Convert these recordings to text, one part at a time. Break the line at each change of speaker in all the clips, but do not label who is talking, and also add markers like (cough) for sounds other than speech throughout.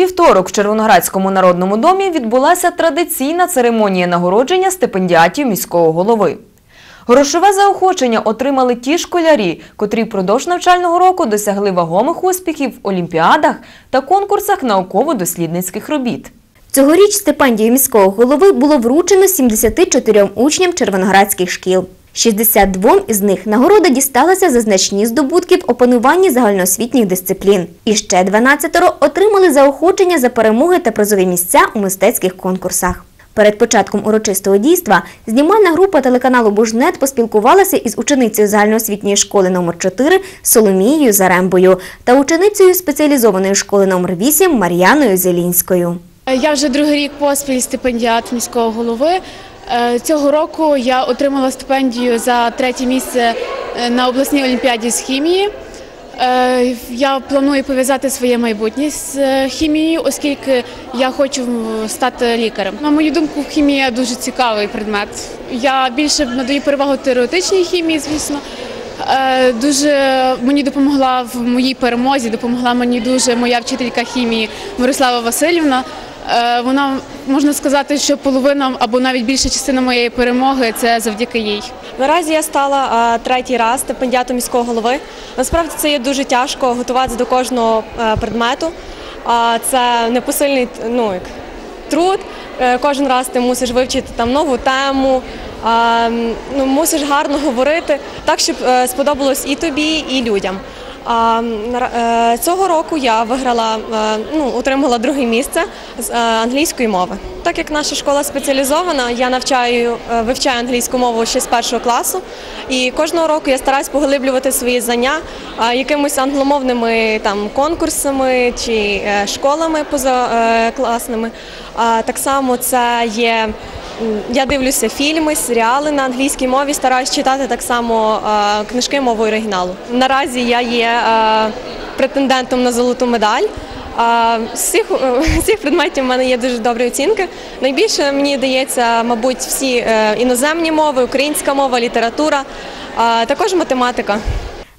вівторок в Червоноградському народному домі відбулася традиційна церемонія нагородження стипендіатів міського голови. Грошове заохочення отримали ті школярі, котрі впродовж навчального року досягли вагомих успіхів в олімпіадах та конкурсах науково-дослідницьких робіт.
Цьогоріч стипендію міського голови було вручено 74 учням червоноградських шкіл. 62 із них нагорода дісталася за значні здобутки в опануванні загальноосвітніх дисциплін. І ще 12 отримали заохочення за перемоги та призові місця у мистецьких конкурсах. Перед початком урочистого дійства знімальна група телеканалу Бужнет поспілкувалася із ученицею загальноосвітньої школи номер 4 Соломією Зарембою та ученицею спеціалізованої школи номер 8 Мар'яною Зелінською.
Я вже другий рік поспіль стипендіат міського голови. Е, Цього року я отримала стипендію за третє місце е, на обласній олімпіаді з хімії. Е, Я планую пов'язати своє майбутнє з е, хімією, оскільки я хочу стати лікарем. На мою думку, хімія дуже цікавий предмет. Я більше надаю перевагу теоретичній хімії, звісно. Е, Дуже мені допомогла в моїй перемозі, допомогла мені дуже моя вчителька хімії Мирослава Васильівна. Е, Вона можна сказати, що половина або навіть більша частина моєї перемоги це завдяки їй.
Наразі я стала третій раз стипендіатом міського голови. Насправді це є дуже тяжко готуватися до кожного е, предмету. Це непосильний ну, як, труд. Е, Кожен раз ти мусиш вивчити там нову тему, ну, мусиш гарно говорити, так, щоб е, сподобалось і тобі, і людям. Е, цього року я виграла, е, ну, отримала друге місце з е, англійської мови. Так як наша школа спеціалізована, я навчаю, вивчаю англійську мову ще з першого класу. І кожного року я стараюсь поглиблювати свої знання якимись англомовними там, конкурсами чи школами позакласними. Так само це є. Я дивлюся фільми, серіали на англійській мові, стараюсь читати так само е, книжки мовою оригіналу. Наразі я є е, претендентом на золоту медаль. А, З цих, (laughs) цих предметів в мене є дуже добрі оцінки. Найбільше мені дається, мабуть, всі е, іноземні мови, українська мова, література, також математика.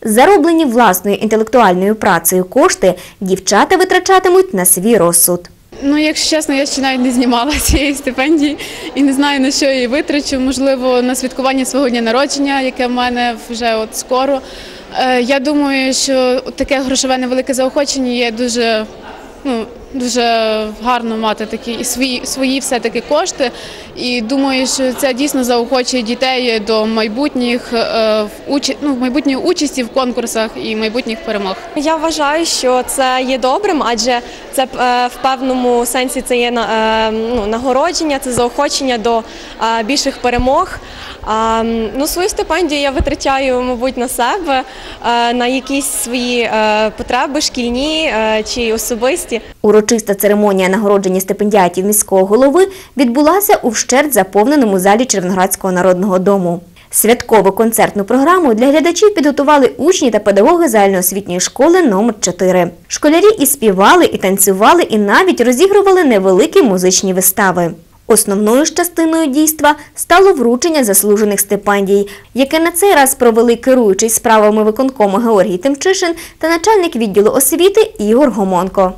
Зароблені власною інтелектуальною працею кошти дівчата витрачатимуть на свій розсуд.
Ну, якщо чесно, я ще навіть не знімала (laughs) цієї стипендії і не знаю на що її витрачу. Можливо, на святкування свого дня народження, яке в мене вже от скоро. Е, Я думаю, що таке грошове невелике заохочення є дуже, ну, дуже гарно мати такі і свої, свої все-таки кошти. І думаю, що це дійсно заохочує дітей до майбутніх е, ну, майбутньої участі в конкурсах і майбутніх перемог.
Я вважаю, що це є добрим, адже це е, в певному сенсі це є е, ну, нагородження, це заохочення до е, більших перемог. Ну, свою стипендію я витрачаю, мабуть, на себе, е, на якісь свої е, потреби шкільні е, чи особисті.
Урочиста церемонія нагородження стипендіатів міського голови відбулася у вщерть заповненому залі Червоноградського народного дому. Святкову концертну програму для глядачів підготували учні та педагоги загальноосвітньої школи номер 4 Школярі і співали, і танцювали, і навіть розігрували невеликі музичні вистави. Основною ж частиною дійства стало вручення заслужених стипендій, яке на цей раз провели керуючий справами виконкому Георгій Тимчишин та начальник відділу освіти Ігор Гомонко.